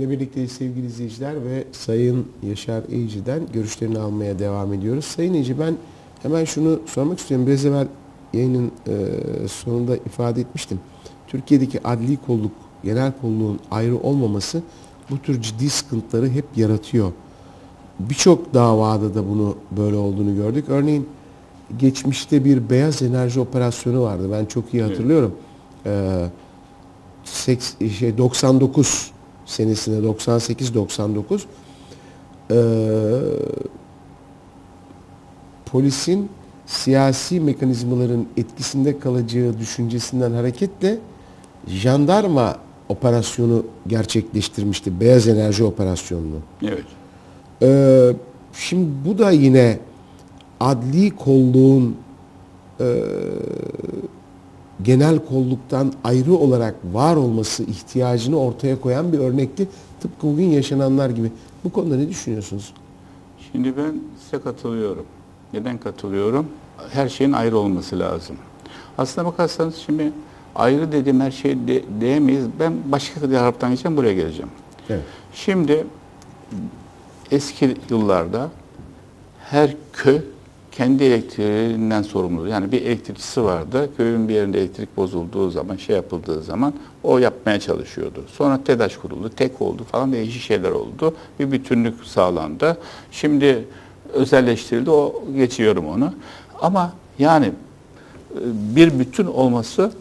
Yine birlikteyiz sevgili izleyiciler ve Sayın Yaşar İyici'den görüşlerini almaya devam ediyoruz. Sayın İyici ben hemen şunu sormak istiyorum. Biraz evvel yayının e, sonunda ifade etmiştim. Türkiye'deki adli kolluk, genel kolluğun ayrı olmaması bu tür ciddi sıkıntıları hep yaratıyor. Birçok davada da bunu böyle olduğunu gördük. Örneğin geçmişte bir beyaz enerji operasyonu vardı. Ben çok iyi hatırlıyorum. Ee, seks- şey 99 senesinde 98-99 ee, polisin siyasi mekanizmaların etkisinde kalacağı düşüncesinden hareketle jandarma operasyonu gerçekleştirmişti. Beyaz enerji operasyonunu. Evet. Ee, şimdi bu da yine adli kolluğun e, genel kolluktan ayrı olarak var olması ihtiyacını ortaya koyan bir örnekti. Tıpkı bugün yaşananlar gibi. Bu konuda ne düşünüyorsunuz? Şimdi ben size katılıyorum. Neden katılıyorum? Her şeyin ayrı olması lazım. Aslına bakarsanız şimdi ayrı dediğim her şey de, diyemeyiz. Ben başka bir haraptan geçeceğim buraya geleceğim. Evet. Şimdi eski yıllarda her köy kendi elektriğinden sorumlu. Yani bir elektrikçisi vardı. Köyün bir yerinde elektrik bozulduğu zaman, şey yapıldığı zaman o yapmaya çalışıyordu. Sonra TEDAŞ kuruldu, tek oldu falan değişik şeyler oldu. Bir bütünlük sağlandı. Şimdi özelleştirildi. O geçiyorum onu. Ama yani e, bir bütün olması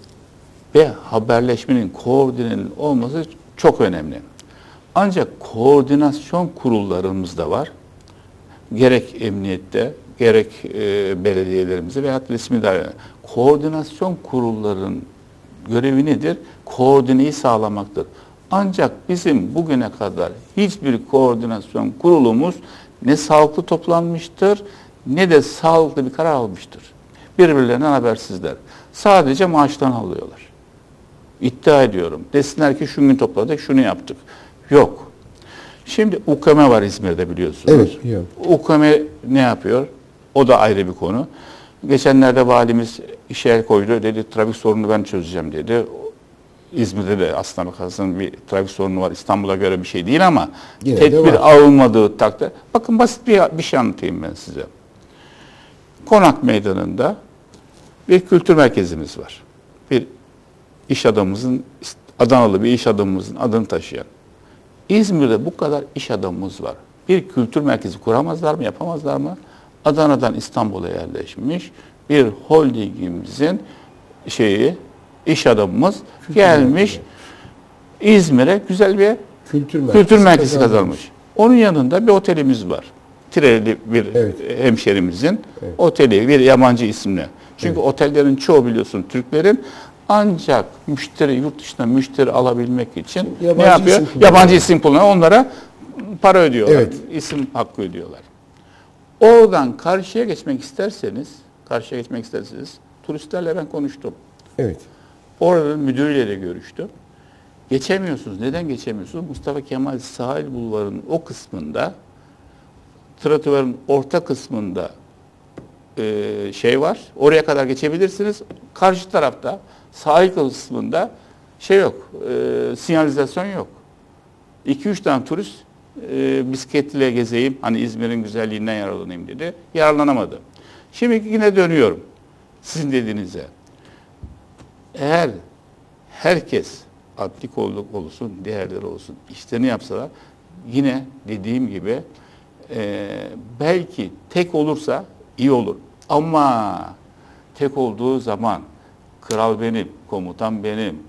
ve haberleşmenin, koordinenin olması çok önemli. Ancak koordinasyon kurullarımız da var. Gerek emniyette, gerek e, belediyelerimizde veya resmi daire. Koordinasyon kurulların görevi nedir? Koordineyi sağlamaktır. Ancak bizim bugüne kadar hiçbir koordinasyon kurulumuz ne sağlıklı toplanmıştır ne de sağlıklı bir karar almıştır. Birbirlerinden habersizler. Sadece maaştan alıyorlar. İddia ediyorum. Desinler ki şu gün topladık, şunu yaptık. Yok. Şimdi UKM var İzmir'de biliyorsunuz. Evet, biliyorum. UKM ne yapıyor? O da ayrı bir konu. Geçenlerde valimiz işe el koydu. Dedi trafik sorununu ben çözeceğim dedi. İzmir'de de aslında bakarsan bir trafik sorunu var. İstanbul'a göre bir şey değil ama Yine tedbir alınmadığı takdirde. Bakın basit bir, bir şey anlatayım ben size. Konak Meydanı'nda bir kültür merkezimiz var. Bir iş adamımızın, Adanalı bir iş adamımızın adını taşıyan. İzmir'de bu kadar iş adamımız var. Bir kültür merkezi kuramazlar mı, yapamazlar mı? Adana'dan İstanbul'a yerleşmiş bir holdingimizin şeyi, iş adamımız gelmiş İzmir'e güzel bir Kültür merkezi, kültür merkezi kazanmış. kazanmış. Onun yanında bir otelimiz var. Tireli bir Evet. hemşerimizin Evet. oteli, bir yabancı isimle. Çünkü otellerin çoğu biliyorsun Türklerin ancak müşteri, yurt dışından müşteri alabilmek için Yabancı ne yapıyor? isim. Yabancı isim kullanıyor. Onlara para ödüyorlar. Evet. İsim hakkı ödüyorlar. Oradan karşıya geçmek isterseniz, karşıya geçmek isterseniz turistlerle ben konuştum. Evet. Oranın müdürüyle de görüştüm. Geçemiyorsunuz. Neden geçemiyorsunuz? Mustafa Kemal Sahil Bulvarı'nın o kısmında trotuarın orta kısmında e, şey var. Oraya kadar geçebilirsiniz. Karşı tarafta sahil kısmında şey yok. E, sinyalizasyon yok. 2-3 tane turist e, bisikletle gezeyim, hani İzmir'in güzelliğinden yararlanayım dedi. Yararlanamadı. Şimdi yine dönüyorum sizin dediğinize. Eğer herkes adli kolluk olsun, diğerleri olsun işlerini yapsalar yine dediğim gibi e, belki tek olursa iyi olur. Ama tek olduğu zaman kral benim, komutan benim,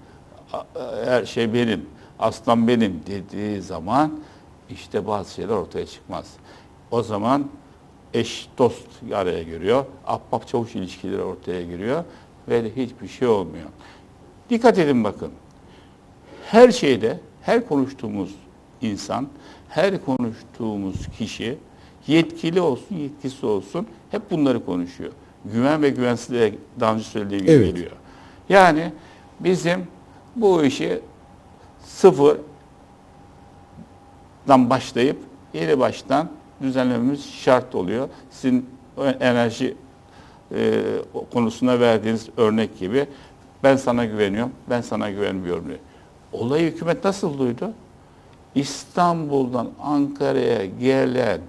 her şey benim, aslan benim dediği zaman işte bazı şeyler ortaya çıkmaz. O zaman eş dost araya giriyor, ahbap çavuş ilişkileri ortaya giriyor ve de hiçbir şey olmuyor. Dikkat edin bakın. Her şeyde, her konuştuğumuz insan, her konuştuğumuz kişi yetkili olsun, yetkisi olsun hep bunları konuşuyor. Güven ve güvensizliğe daha önce söylediğim gibi Evet. geliyor. Yani bizim bu işi sıfırdan başlayıp yeni baştan düzenlememiz şart oluyor. Sizin enerji e, konusuna verdiğiniz örnek gibi ben sana güveniyorum, ben sana güvenmiyorum diyor. Olayı hükümet nasıl duydu? İstanbul'dan Ankara'ya gelen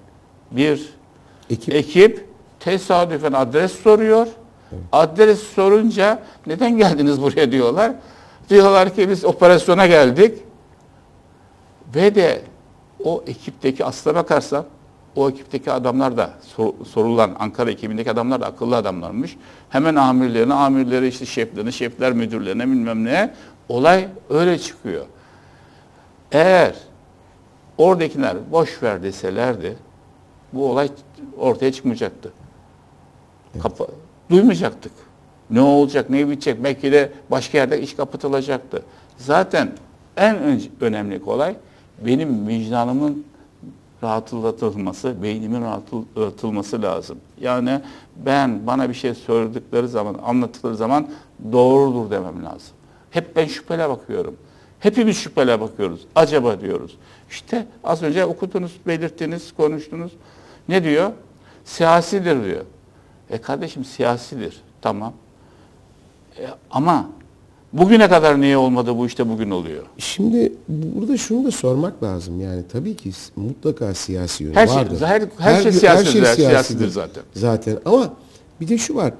bir Ekip ekip tesadüfen adres soruyor. Adres sorunca neden geldiniz buraya diyorlar. Diyorlar ki biz operasyona geldik. Ve de o ekipteki aslına bakarsan o ekipteki adamlar da sor- sorulan Ankara ekibindeki adamlar da akıllı adamlarmış. Hemen amirlerine, amirleri işte şeflerine, şefler müdürlerine bilmem ne. Olay öyle çıkıyor. Eğer oradakiler boş ver deselerdi bu olay ortaya çıkmayacaktı. Kapa- duymayacaktık. Ne olacak, ne bitecek? Belki de başka yerde iş kapatılacaktı. Zaten en ön- önemli olay benim vicdanımın rahatlatılması, beynimin rahatlatılması lazım. Yani ben bana bir şey söyledikleri zaman, anlattıkları zaman doğrudur demem lazım. Hep ben şüphele bakıyorum. Hepimiz şüphele bakıyoruz. Acaba diyoruz. İşte az önce okudunuz, belirttiniz, konuştunuz. Ne diyor? Siyasidir diyor. E kardeşim siyasidir. Tamam. E, ama bugüne kadar niye olmadı bu işte bugün oluyor. Şimdi burada şunu da sormak lazım. Yani tabii ki mutlaka siyasi yönü Her şey- vardır. her- her şey siyasidir, siyasidir zaten. Zaten ama bir de şu var.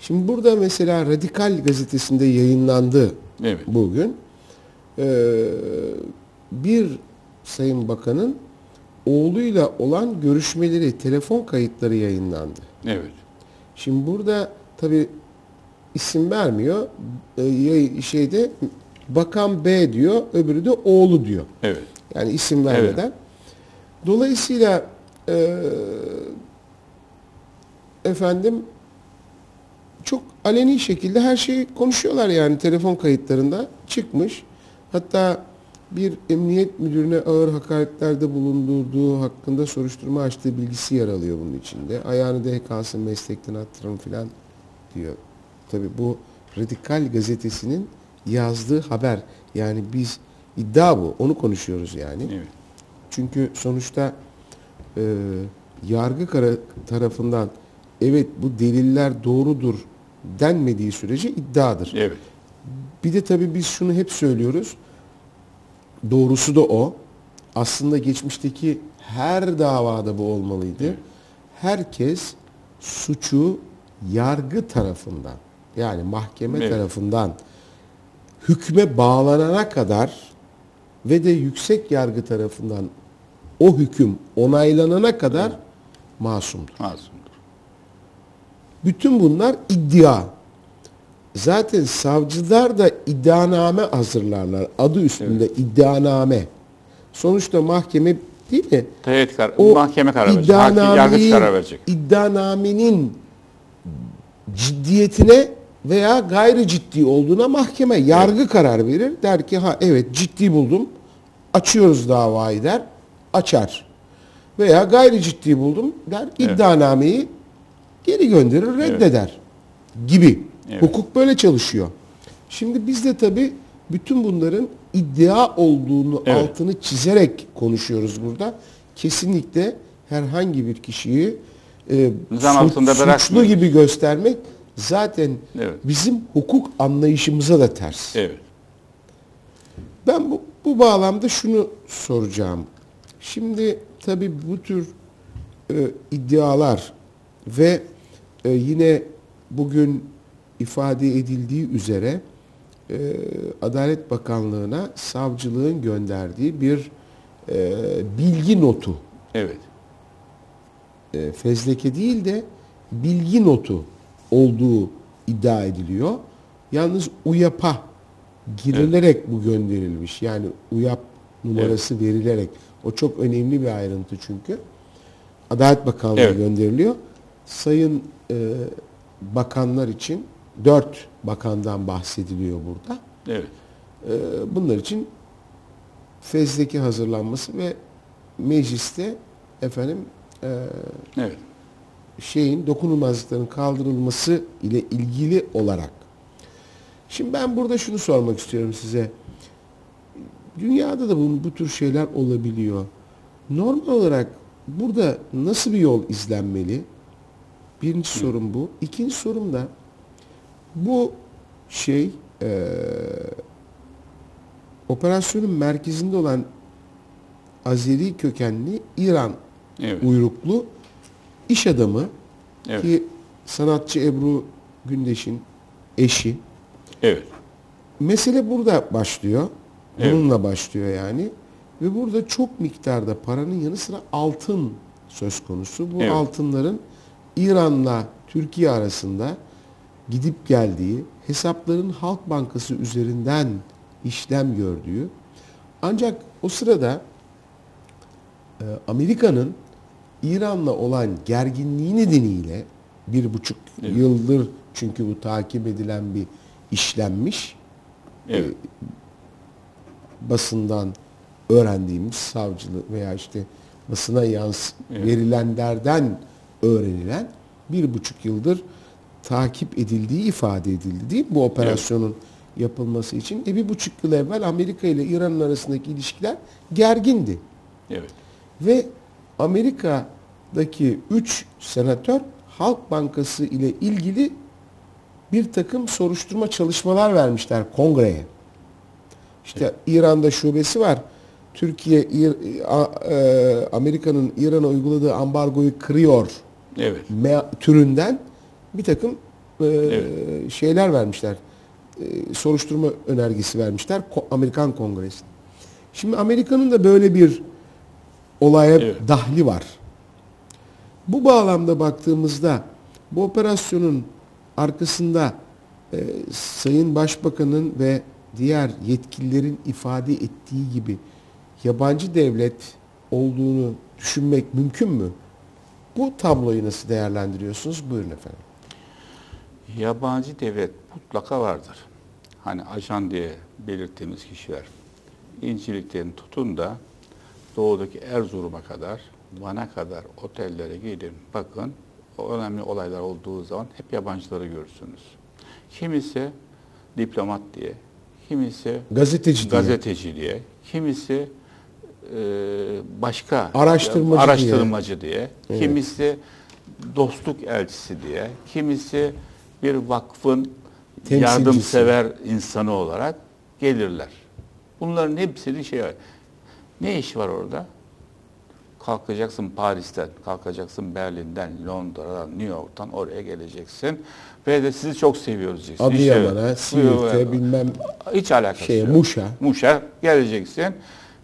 Şimdi burada mesela Radikal gazetesinde yayınlandı Evet. bugün. Ee, bir Sayın Bakan'ın oğluyla olan görüşmeleri, telefon kayıtları yayınlandı. Evet. Şimdi burada tabi isim vermiyor. Yay- şeyde Bakan B diyor, öbürü de oğlu diyor. Evet. Yani isim vermeden. Dolayısıyla e, efendim çok aleni şekilde her şeyi konuşuyorlar yani telefon kayıtlarında çıkmış. Hatta bir emniyet müdürüne ağır hakaretlerde bulundurduğu hakkında soruşturma açtığı bilgisi yer alıyor bunun içinde. Ayağını denk alsın meslekten attırın filan diyor. Tabii bu Radikal gazetesinin yazdığı haber. Yani biz iddia bu. Onu konuşuyoruz yani. Evet. Çünkü sonuçta e, yargı tarafından evet bu deliller doğrudur denmediği sürece iddiadır. Evet. Bir de tabii biz şunu hep söylüyoruz. Doğrusu da o. Aslında geçmişteki her davada bu olmalıydı. Herkes suçu yargı tarafından yani mahkeme Evet. tarafından hükme bağlanana kadar ve de yüksek yargı tarafından o hüküm onaylanana kadar masumdur. Masumdur. Bütün bunlar iddia. Zaten savcılar da iddianame hazırlarlar. Adı üstünde iddianame. Sonuçta mahkeme değil mi? Teyit kar O mahkeme karar verecek. Yargıç karar verecek. iddianamenin ciddiyetine veya gayri ciddi olduğuna mahkeme yargı karar verir. Der ki ha evet ciddi buldum. Açıyoruz davayı der. Açar. Veya gayri ciddi buldum der. Evet. iddianameyi geri gönderir, reddeder. Gibi. Evet. Hukuk böyle çalışıyor. Şimdi biz de tabii bütün bunların iddia olduğunu Evet. altını çizerek konuşuyoruz burada. Kesinlikle herhangi bir kişiyi e, Zan suç- suçlu gibi göstermek zaten Evet. bizim hukuk anlayışımıza da ters. Evet. Ben bu, bu bağlamda şunu soracağım. Şimdi tabii bu tür e, iddialar ve e, yine bugün ifade edildiği üzere e, Adalet Bakanlığı'na savcılığın gönderdiği bir e, bilgi notu, Evet. e, fezleke değil de bilgi notu olduğu iddia ediliyor. Yalnız UYAP'a girilerek bu gönderilmiş. Yani UYAP numarası verilerek. O çok önemli bir ayrıntı çünkü. Adalet Bakanlığı Evet. gönderiliyor. Sayın e, bakanlar için dört bakandan bahsediliyor burada. Evet. E, bunlar için fezleke hazırlanması ve mecliste efendim e, Evet. Şeyin dokunulmazlıkların kaldırılması ile ilgili olarak. Şimdi ben burada şunu sormak istiyorum size. Dünyada da bu, bu tür şeyler olabiliyor. Normal olarak burada nasıl bir yol izlenmeli? Birinci sorum bu. İkinci sorum da bu şey eee, operasyonun merkezinde olan Azeri kökenli İran Evet. uyruklu iş adamı Evet. ki sanatçı Ebru Gündeş'in eşi. Evet. Mesele burada başlıyor. Evet. Bununla başlıyor yani. Ve burada çok miktarda paranın yanı sıra altın söz konusu. Bu Evet. altınların İran'la Türkiye arasında gidip geldiği, hesapların Halk Bankası üzerinden işlem gördüğü. Ancak o sırada e, Amerika'nın İran'la olan gerginliği nedeniyle bir buçuk Evet. yıldır çünkü bu takip edilen bir işlenmiş Evet. basından öğrendiğimiz savcılık veya işte basına yans Evet. verilenlerden öğrenilen bir buçuk yıldır takip edildiği ifade edildi değil mi bu operasyonun yapılması için? E bir buçuk yıl evvel Amerika ile İran'ın arasındaki ilişkiler gergindi. Evet. Ve Amerika'daki 3 senatör Halk Bankası ile ilgili bir takım soruşturma çalışmalar vermişler kongreye. İşte İran'da şubesi var. Türkiye e, Amerika'nın İran'a uyguladığı ambargoyu kırıyor Evet. türünden bir takım e, Evet. şeyler vermişler. E, soruşturma önergesi vermişler Amerikan Kongresi. Şimdi Amerika'nın da böyle bir olaya Evet. dahli var. Bu bağlamda baktığımızda bu operasyonun arkasında e, Sayın Başbakan'ın ve diğer yetkililerin ifade ettiği gibi yabancı devlet olduğunu düşünmek mümkün mü? Bu tabloyu nasıl değerlendiriyorsunuz? Buyurun efendim. Yabancı devlet mutlaka vardır. Hani ajan diye belirttiğimiz kişiler. İncilikten tutun da doğudaki Erzurum'a kadar, Van'a kadar otellere gidin. Bakın o önemli olaylar olduğu zaman hep yabancıları görürsünüz. Kimisi diplomat diye, kimisi Gazeteci diye. gazeteci diye, kimisi e, başka Araştırmacı araştırmacı diye, Evet. kimisi dostluk elçisi diye, kimisi bir vakfın Temsilcisi. yardımsever insanı olarak gelirler. Bunların hepsinin şey. Ne iş var orada? Kalkacaksın Paris'ten, kalkacaksın Berlin'den, Londra'dan, New York'tan oraya geleceksin. Ve de sizi çok seviyoruz diyeceksin. Adıyaman'a, İşte- Siirt'e, bilmem hiç alakası şeye, yok. Muş'a. Muş'a geleceksin.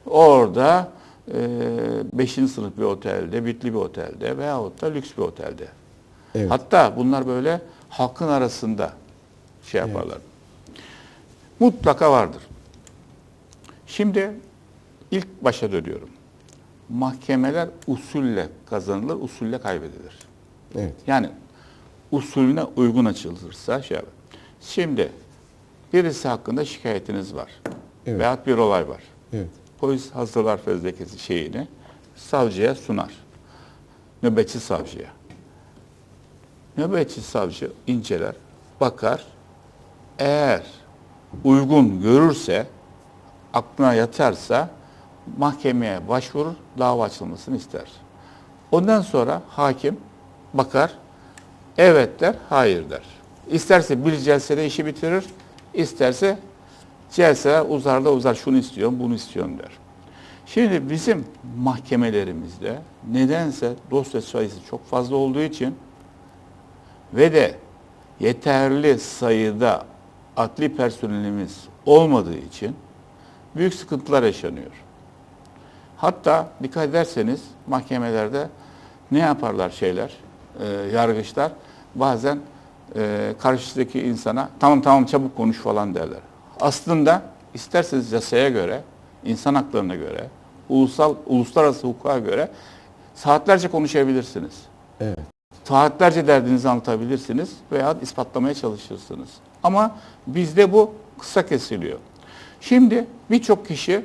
Orada 5. sınıf bir otelde, bitli bir otelde veyahut da lüks bir otelde. Evet. Hatta bunlar böyle halkın arasında şey yaparlar. Mutlaka vardır. Şimdi ilk başa dönüyorum. Mahkemeler usulle kazanılır, usulle kaybedilir. Evet. Yani usulüne uygun açılırsa şey yapar. Şimdi birisi hakkında şikayetiniz var. Evet. Veyahut bir olay var. Evet. Polis hazırlar fezlekesi şeyini savcıya sunar. Nöbetçi savcıya. Nöbetçi savcı inceler, bakar. Eğer uygun görürse, aklına yatarsa mahkemeye başvurur, dava açılmasını ister. Ondan sonra hakim bakar, evet der, hayır der. İsterse bir celsede işi bitirir, isterse celseler uzar da uzar, şunu istiyorum, bunu istiyorum der. Şimdi bizim mahkemelerimizde nedense dosya sayısı çok fazla olduğu için ve de yeterli sayıda adli personelimiz olmadığı için büyük sıkıntılar yaşanıyor. Hatta dikkat ederseniz mahkemelerde ne yaparlar şeyler, e, yargıçlar bazen e, karşıdaki insana tamam tamam çabuk konuş falan derler. Aslında isterseniz yasaya göre, insan haklarına göre, ulusal uluslararası hukuka göre saatlerce konuşabilirsiniz. Evet. Saatlerce derdinizi anlatabilirsiniz veya ispatlamaya çalışırsınız. Ama bizde bu kısa kesiliyor. Şimdi birçok kişi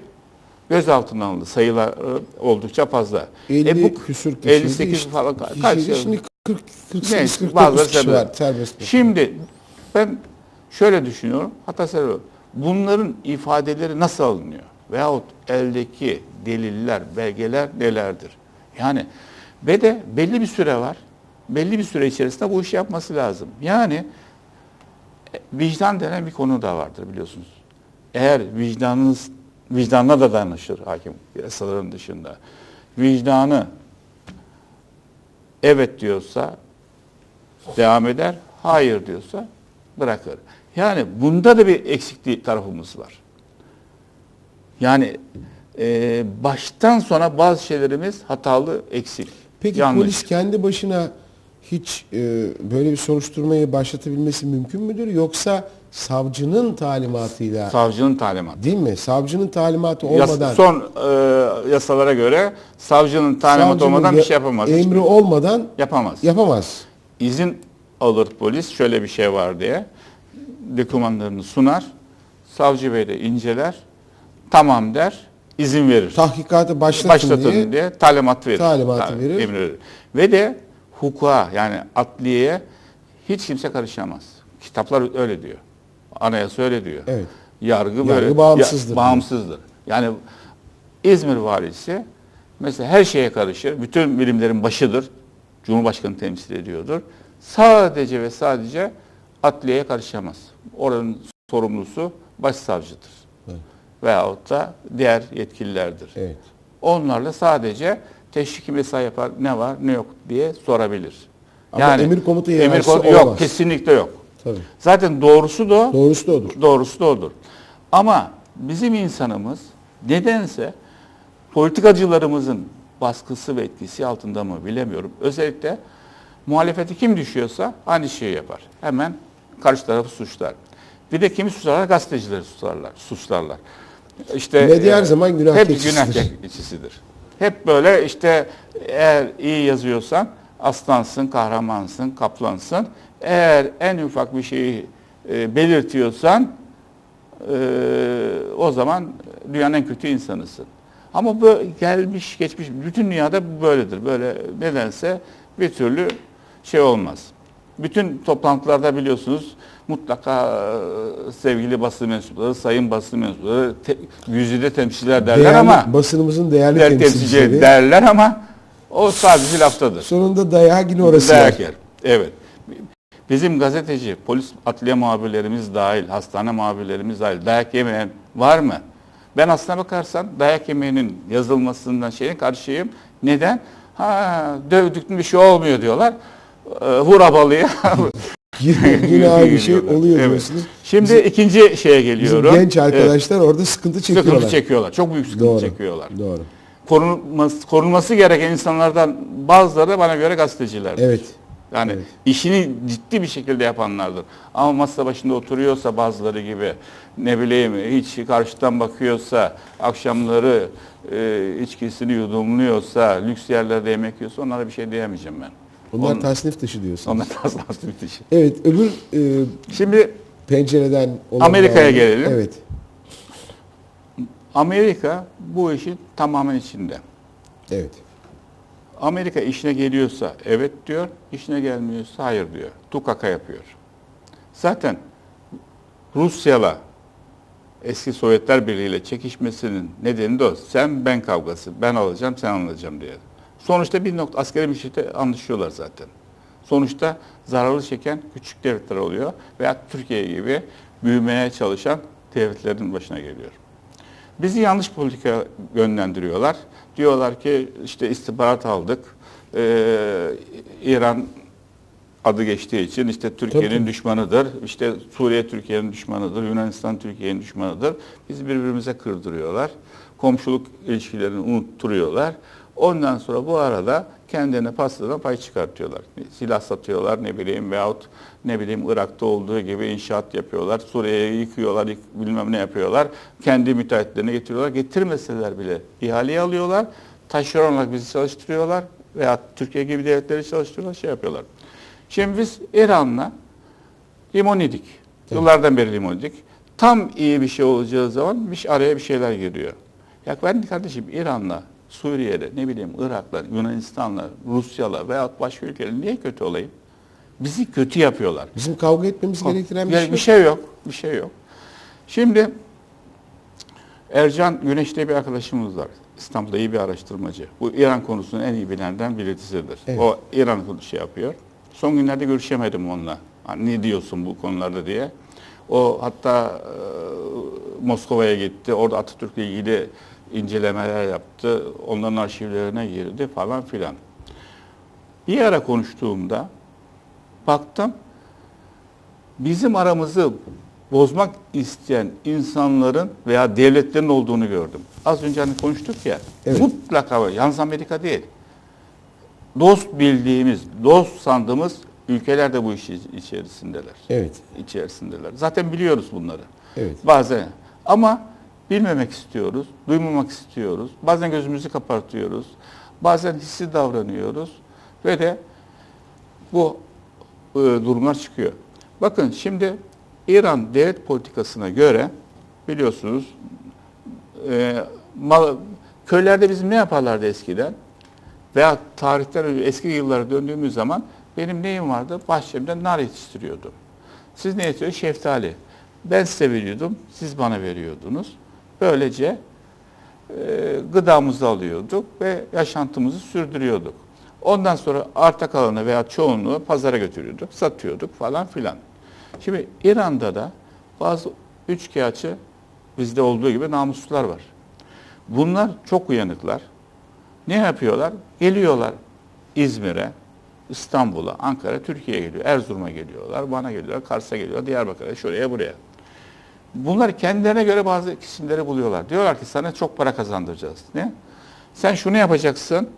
gözaltına alındı. Sayılar e, oldukça fazla. 50 E bu küsür kişiydi. 58 işte, falan kişiydi. kaç Şimdi 40 48 Neyse, 49 bazıları kişi serbest. var serbest. Şimdi ben şöyle düşünüyorum. Hatta söylüyorum. Bunların ifadeleri nasıl alınıyor? Veyahut eldeki deliller, belgeler nelerdir? Yani ve de belli bir süre var. Belli bir süre içerisinde bu işi yapması lazım. Yani e, vicdan denen bir konu da vardır biliyorsunuz. Eğer vicdanınız vicdanına da danışır hakim yasaların dışında. Vicdanı evet diyorsa devam eder, hayır diyorsa bırakır. Yani bunda da bir eksikliği tarafımız var. Yani e, baştan sona bazı şeylerimiz hatalı, eksik. Peki yanlış. polis kendi başına hiç e, böyle bir soruşturmayı başlatabilmesi mümkün müdür? Yoksa savcının talimatıyla savcının talimatı. değil mi? Savcının talimatı Yas- olmadan son e, yasalara göre savcının talimatı savcının olmadan bir şey yapamaz. Emri Hiçbir- olmadan yapamaz. yapamaz. İzin alır polis şöyle bir şey var diye. Dokümanlarını sunar. Savcı bey de inceler. Tamam der. izin verir. Tahkikatı başlatın, Başlatın diye. diye, talimat verir. Talimatı Ta- verir. emir verir. Ve de hukuka yani adliyeye hiç kimse karışamaz. Kitaplar öyle diyor. Anayasa öyle diyor. Evet. Yargı Yargı böyle. bağımsızdır Ya- bağımsızdır. Yani İzmir valisi mesela her şeye karışır. Bütün bilimlerin başıdır. Cumhurbaşkanı temsil ediyordur. Sadece ve sadece adliyeye karışamaz. Oranın sorumlusu başsavcıdır. Evet. Veyahut da diğer yetkililerdir. Evet. Onlarla sadece teşviki mesai yapar, ne var ne yok diye sorabilir. Ama emir komuta hiyerarşisi komuta- yok, olamaz. kesinlikle yok. Tabii. Zaten doğrusu da Doğrusu da odur. doğrusu da odur. Ama bizim insanımız nedense politikacılarımızın baskısı ve etkisi altında mı bilemiyorum. Özellikle muhalefeti kim düşüyorsa aynı şeyi yapar. Hemen karşı tarafı suçlar. Bir de kimi suçlarlar? Gazetecileri suçlarlar. suçlarlar. İşte Medya her e, zaman günah hep keçisidir. günah keçisidir. Hep böyle işte eğer iyi yazıyorsan aslansın, kahramansın, kaplansın. Eğer en ufak bir şeyi e, belirtiyorsan e, o zaman dünyanın en kötü insanısın. Ama bu gelmiş geçmiş bütün dünyada bu böyledir. Böyle nedense bir türlü şey olmaz. Bütün toplantılarda biliyorsunuz mutlaka e, sevgili basın mensupları, sayın basın mensupları, te, güzide temsilciler derler Değerli- ama basınımızın değerli der temsilcileri derler ama o sadece laftadır. sonunda dayağı yine orası Dayak yer. Evet. Bizim gazeteci, polis atliye muhabirlerimiz dahil, hastane muhabirlerimiz dahil dayak yemeyen var mı? Ben aslına bakarsan dayak yemeğinin yazılmasından şeyine karşıyım. Neden? Ha dövdük mü bir şey olmuyor diyorlar. Ee, vur abalıya. Yine, yine aynı şey oluyor Evet. diyorsunuz. Şimdi ikinci şeye Bizim geliyorum. genç arkadaşlar orada sıkıntı çekiyorlar. Sıkıntı çekiyorlar. Çok büyük sıkıntı Doğru. çekiyorlar. Doğru. Korunması, korunması gereken insanlardan bazıları da bana göre gazetecilerdir. Evet. Yani Evet. işini ciddi bir şekilde yapanlardır. Ama masa başında oturuyorsa bazıları gibi ne bileyim hiç karşıdan bakıyorsa, akşamları e, içkisini yudumluyorsa, lüks yerlerde yemek yiyorsa onlara bir şey diyemeyeceğim ben. Bunlar On- tasnif dışı diyorsunuz. Onlar bir şey. Evet öbür e, Şimdi pencereden Amerika'ya gelelim. Evet. Amerika bu işin tamamen içinde. Evet. Amerika işine geliyorsa evet diyor, işine gelmiyorsa hayır diyor. Tukaka yapıyor. Zaten Rusya'la eski Sovyetler Birliği ile çekişmesinin nedeni de o. Sen ben kavgası. Ben alacağım, sen alacağım diye. Sonuçta bir nokta askeri bir şeyde anlaşıyorlar zaten. Sonuçta zararlı çeken küçük devletler oluyor veya Türkiye gibi büyümeye çalışan devletlerin başına geliyor. Bizi yanlış politika yönlendiriyorlar. Diyorlar ki işte istihbarat aldık. Ee, İran adı geçtiği için işte Türkiye'nin düşmanıdır. İşte Suriye Türkiye'nin düşmanıdır. Yunanistan Türkiye'nin düşmanıdır. Bizi birbirimize kırdırıyorlar. Komşuluk ilişkilerini unutturuyorlar. Ondan sonra bu arada kendine pastadan pay çıkartıyorlar. Silah satıyorlar ne bileyim veyahut ne bileyim Irak'ta olduğu gibi inşaat yapıyorlar. Suriye'yi yıkıyorlar, yık- bilmem ne yapıyorlar. Kendi müteahhitlerine getiriyorlar. Getirmeseler bile ihaleyi alıyorlar. Taşeron olarak bizi çalıştırıyorlar. Veya Türkiye gibi devletleri çalıştırıyorlar, şey yapıyorlar. Şimdi biz İran'la limon yedik. Yıllardan beri limon yedik. Tam iyi bir şey olacağı zaman bir, araya bir şeyler giriyor. Ya ben kardeşim İran'la, Suriye'de, ne bileyim Irak'la, Yunanistan'la, Rusya'la veyahut başka ülkelerle niye kötü olayım? Bizi kötü yapıyorlar. Bizim kavga etmemiz gerektiren bir Yani şey. bir şey yok. Bir şey yok. Şimdi Ercan Güneş diye bir arkadaşımız var. İstanbul'da iyi bir araştırmacı. Bu İran konusunu en iyi bilenlerden birisidir. Evet. O İran konusu şey yapıyor. Son günlerde görüşemedim onunla. Hani ne diyorsun bu konularda diye. O hatta e, Moskova'ya gitti. Orada Atatürk'le ilgili incelemeler yaptı. Onların arşivlerine girdi falan filan. Bir ara konuştuğumda baktım bizim aramızı bozmak isteyen insanların veya devletlerin olduğunu gördüm. Az önce hani konuştuk ya. Evet. Mutlaka yalnız Amerika değil. Dost bildiğimiz, dost sandığımız ülkeler de bu işin içerisindeler. Evet. İçerisindeler. Zaten biliyoruz bunları. Evet. Bazen ama bilmemek istiyoruz, duymamak istiyoruz. Bazen gözümüzü kapatıyoruz. Bazen hissi davranıyoruz ve de bu e, durumlar çıkıyor. Bakın şimdi İran devlet politikasına göre biliyorsunuz e, mal, köylerde bizim ne yaparlardı eskiden? Veya tarihten eski yıllara döndüğümüz zaman benim neyim vardı? Bahçemde nar yetiştiriyordum. Siz ne yetiştiriyorsunuz? Şeftali. Ben size veriyordum, siz bana veriyordunuz. Böylece e, gıdamızı alıyorduk ve yaşantımızı sürdürüyorduk. Ondan sonra arta kalanı veya çoğunluğu pazara götürüyorduk, satıyorduk falan filan. Şimdi İran'da da bazı üçkağıtçı bizde olduğu gibi namuslular var. Bunlar çok uyanıklar. Ne yapıyorlar? Geliyorlar İzmir'e, İstanbul'a, Ankara, Türkiye'ye geliyor. Erzurum'a geliyorlar, bana geliyorlar, Kars'a geliyorlar, Diyarbakır'a, şuraya, buraya. Bunlar kendilerine göre bazı isimleri buluyorlar. Diyorlar ki sana çok para kazandıracağız. Ne? Sen şunu yapacaksın,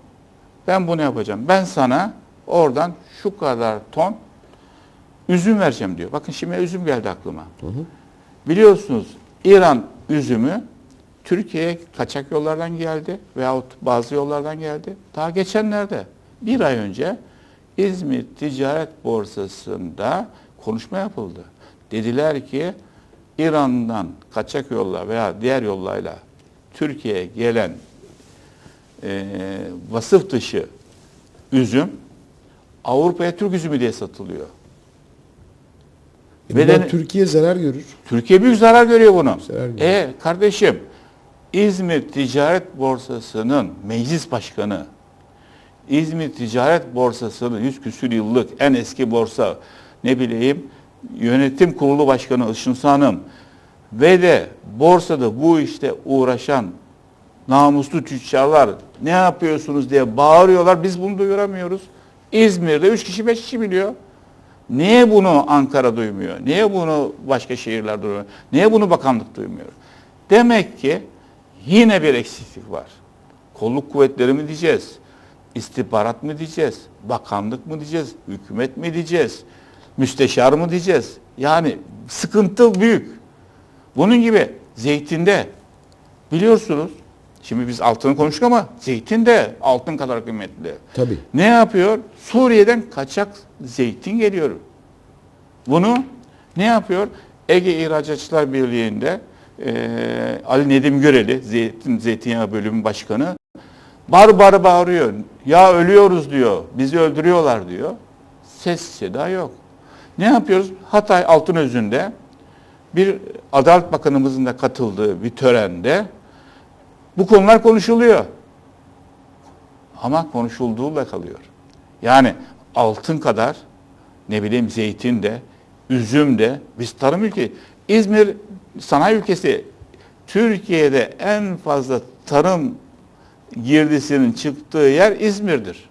ben bunu yapacağım. Ben sana oradan şu kadar ton üzüm vereceğim diyor. Bakın şimdi üzüm geldi aklıma. Biliyorsunuz İran üzümü Türkiye'ye kaçak yollardan geldi veyahut bazı yollardan geldi. Daha geçenlerde bir ay önce İzmir Ticaret Borsası'nda konuşma yapıldı. Dediler ki İran'dan kaçak yolla veya diğer yollarla Türkiye'ye gelen e, vasıf dışı üzüm Avrupa'ya Türk üzümü diye satılıyor. E Bedeni- Türkiye zarar görür. Türkiye büyük zarar görüyor bunu. Zarar. E kardeşim İzmir Ticaret Borsası'nın meclis başkanı İzmir Ticaret Borsası'nın 100 küsür yıllık en eski borsa ne bileyim yönetim kurulu başkanı Işınsı Hanım ve de borsada bu işte uğraşan namuslu tüccarlar ne yapıyorsunuz diye bağırıyorlar. Biz bunu duyuramıyoruz. İzmir'de 3 kişi 5 kişi biliyor. Niye bunu Ankara duymuyor? Niye bunu başka şehirler duymuyor? Niye bunu bakanlık duymuyor? Demek ki yine bir eksiklik var. Kolluk kuvvetleri mi diyeceğiz? İstihbarat mı diyeceğiz? Bakanlık mı diyeceğiz? Hükümet mi diyeceğiz? Müsteşar mı diyeceğiz? Yani sıkıntı büyük. Bunun gibi zeytinde biliyorsunuz şimdi biz altını konuştuk ama zeytin de altın kadar kıymetli. Tabii. Ne yapıyor? Suriye'den kaçak zeytin geliyor. Bunu ne yapıyor? Ege İhracatçılar Birliği'nde eee, Ali Nedim Göreli, zeytin, zeytinyağı bölümü başkanı bar bar bağırıyor. Ya ölüyoruz diyor. Bizi öldürüyorlar diyor. Ses seda yok. Ne yapıyoruz? Hatay Altınözü'nde bir Adalet Bakanımızın da katıldığı bir törende bu konular konuşuluyor. Ama konuşulduğuyla kalıyor. Yani altın kadar ne bileyim zeytin de, üzüm de, biz tarım ülke. İzmir sanayi ülkesi. Türkiye'de en fazla tarım girdisinin çıktığı yer İzmir'dir.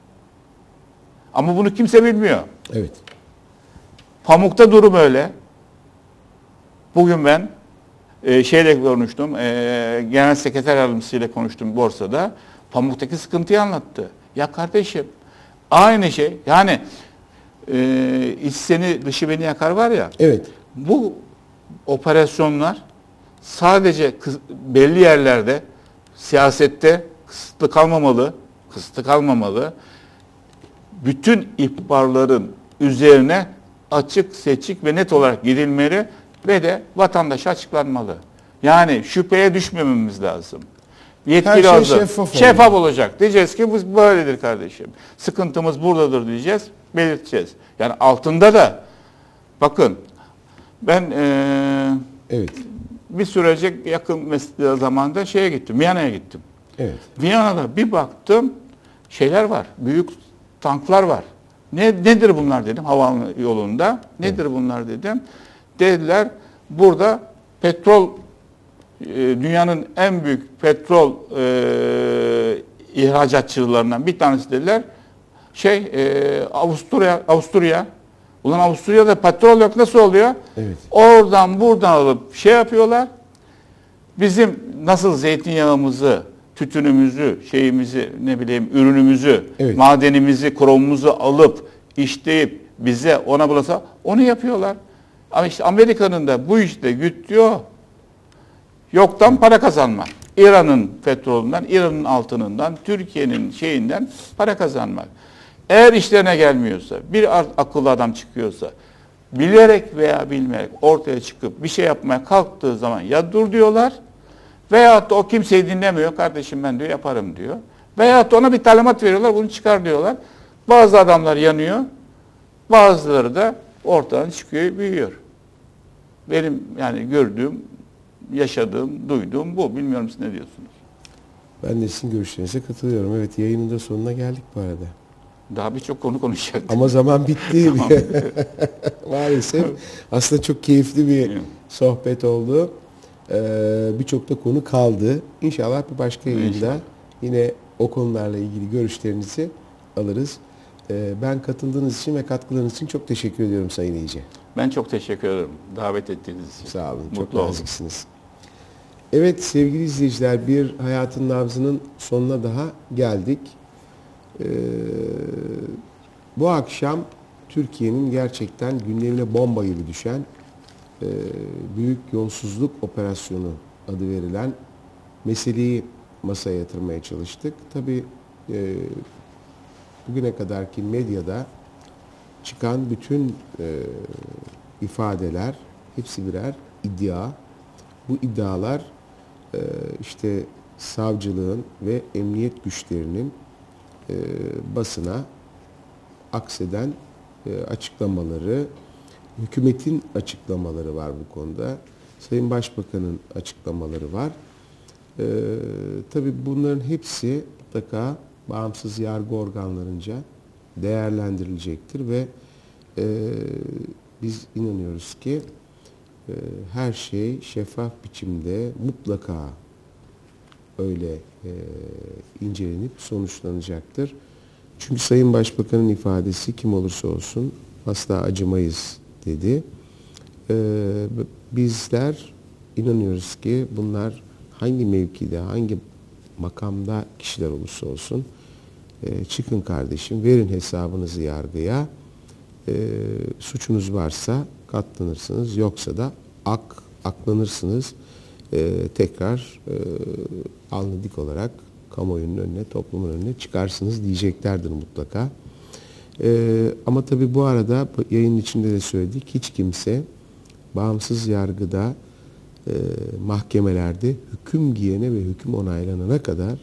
Ama bunu kimse bilmiyor. Evet. Pamukta durum öyle. Bugün ben e, şeyle konuştum, e, genel sekreter yardımcısıyla konuştum borsada. Pamuktaki sıkıntıyı anlattı. Ya kardeşim aynı şey yani e, iç seni dışı beni yakar var ya Evet. bu operasyonlar sadece belli yerlerde siyasette kısıtlı kalmamalı, kısıtlı kalmamalı. Bütün ihbarların üzerine açık, seçik ve net olarak gidilmeli ve de vatandaşa açıklanmalı. Yani şüpheye düşmememiz lazım. Yetkili Her şey şeffaf şeffaf olacak. Diyeceğiz ki bu böyledir kardeşim. Sıkıntımız buradadır diyeceğiz, belirteceğiz. Yani altında da bakın ben eee, Evet. bir sürece yakın zamanda şeye gittim, Viyana'ya gittim. Evet. Viyana'da bir baktım şeyler var, büyük tanklar var. Ne nedir bunlar dedim hava yolunda. Nedir bunlar dedim. Dediler burada petrol e, dünyanın en büyük petrol e, ihracatçılarından bir tanesi dediler. Şey e, Avusturya Avusturya. Ulan Avusturya'da petrol yok nasıl oluyor? Evet. Oradan buradan alıp şey yapıyorlar. Bizim nasıl zeytinyağımızı, tütünümüzü, şeyimizi, ne bileyim ürünümüzü, Evet. madenimizi, kromumuzu alıp işleyip bize ona bulasa onu yapıyorlar. Ama işte Amerika'nın da bu işte güttüğü yoktan para kazanmak. İran'ın petrolünden, İran'ın altınından, Türkiye'nin şeyinden para kazanmak. Eğer işlerine gelmiyorsa, bir akıllı adam çıkıyorsa, bilerek veya bilmeyerek ortaya çıkıp bir şey yapmaya kalktığı zaman ya dur diyorlar veyahut da o kimseyi dinlemiyor. Kardeşim ben diyor yaparım diyor. Veyahut da ona bir talimat veriyorlar bunu çıkar diyorlar. Bazı adamlar yanıyor. Bazıları da ortadan çıkıyor, büyüyor. Benim yani gördüğüm, yaşadığım, duyduğum bu. Bilmiyorum siz ne diyorsunuz? Ben de sizin görüşlerinize katılıyorum. Evet yayının da sonuna geldik bu arada. Daha birçok konu konuşacaktık. Ama zaman bitti. Maalesef. Aslında çok keyifli bir sohbet oldu. Ee, Birçok da konu kaldı. İnşallah bir başka yayında İnşallah. yine o konularla ilgili görüşlerinizi alırız. Ee, Ben katıldığınız için ve katkılarınız için çok teşekkür ediyorum Sayın İyice. Ben çok teşekkür ederim davet ettiğiniz için. Sağ olun. Çok Mutlu oldum. naziksiniz. Evet sevgili izleyiciler bir hayatın nabzının sonuna daha geldik. Ee, bu akşam Türkiye'nin gerçekten gündemine bomba gibi düşen e, büyük yolsuzluk operasyonu adı verilen meseleyi masaya yatırmaya çalıştık. Tabii e, bugüne kadarki medyada çıkan bütün e, ifadeler hepsi birer iddia. Bu iddialar e, işte savcılığın ve emniyet güçlerinin e, basına akseden e, açıklamaları, hükümetin açıklamaları var bu konuda. Sayın Başbakan'ın açıklamaları var. E, tabii bunların hepsi mutlaka bağımsız yargı organlarınca değerlendirilecektir ve e, biz inanıyoruz ki e, her şey şeffaf biçimde mutlaka öyle e, incelenip sonuçlanacaktır. Çünkü Sayın Başbakan'ın ifadesi kim olursa olsun asla acımayız dedi. E, bizler inanıyoruz ki bunlar hangi mevkide, hangi makamda kişiler olursa olsun e, çıkın kardeşim verin hesabınızı yargıya. E, suçunuz varsa katlanırsınız yoksa da ak aklanırsınız. E, tekrar alnı dik olarak kamuoyunun önüne, toplumun önüne çıkarsınız diyeceklerdir mutlaka. E, ama tabii bu arada bu yayının içinde de söyledik hiç kimse bağımsız yargıda e, mahkemelerde hüküm giyene ve hüküm onaylanana kadar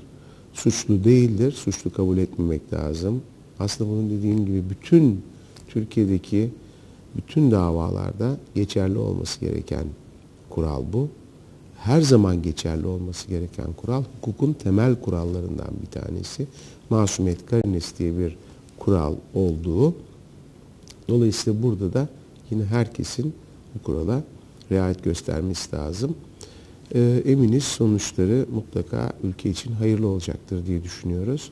suçlu değildir. Suçlu kabul etmemek lazım. Aslında bunun dediğim gibi bütün Türkiye'deki bütün davalarda geçerli olması gereken kural bu. Her zaman geçerli olması gereken kural hukukun temel kurallarından bir tanesi. Masumiyet karinesi diye bir kural olduğu. Dolayısıyla burada da yine herkesin bu kurala riayet göstermesi lazım. Ee, eminiz sonuçları mutlaka ülke için hayırlı olacaktır diye düşünüyoruz.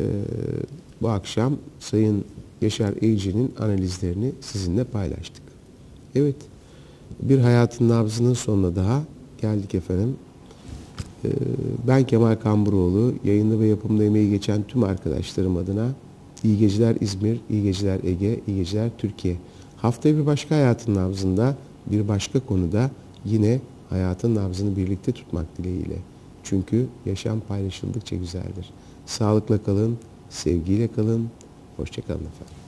Ee, bu akşam Sayın Yaşar Eğici'nin analizlerini sizinle paylaştık. Evet, bir hayatın nabzının sonuna daha geldik efendim. Ee, ben Kemal Kamburoğlu, yayında ve yapımda emeği geçen tüm arkadaşlarım adına iyi geceler İzmir, iyi geceler Ege, iyi geceler Türkiye. Haftaya bir başka hayatın nabzında, bir başka konuda yine hayatın nabzını birlikte tutmak dileğiyle. Çünkü yaşam paylaşıldıkça güzeldir. Sağlıkla kalın, sevgiyle kalın, hoşçakalın efendim.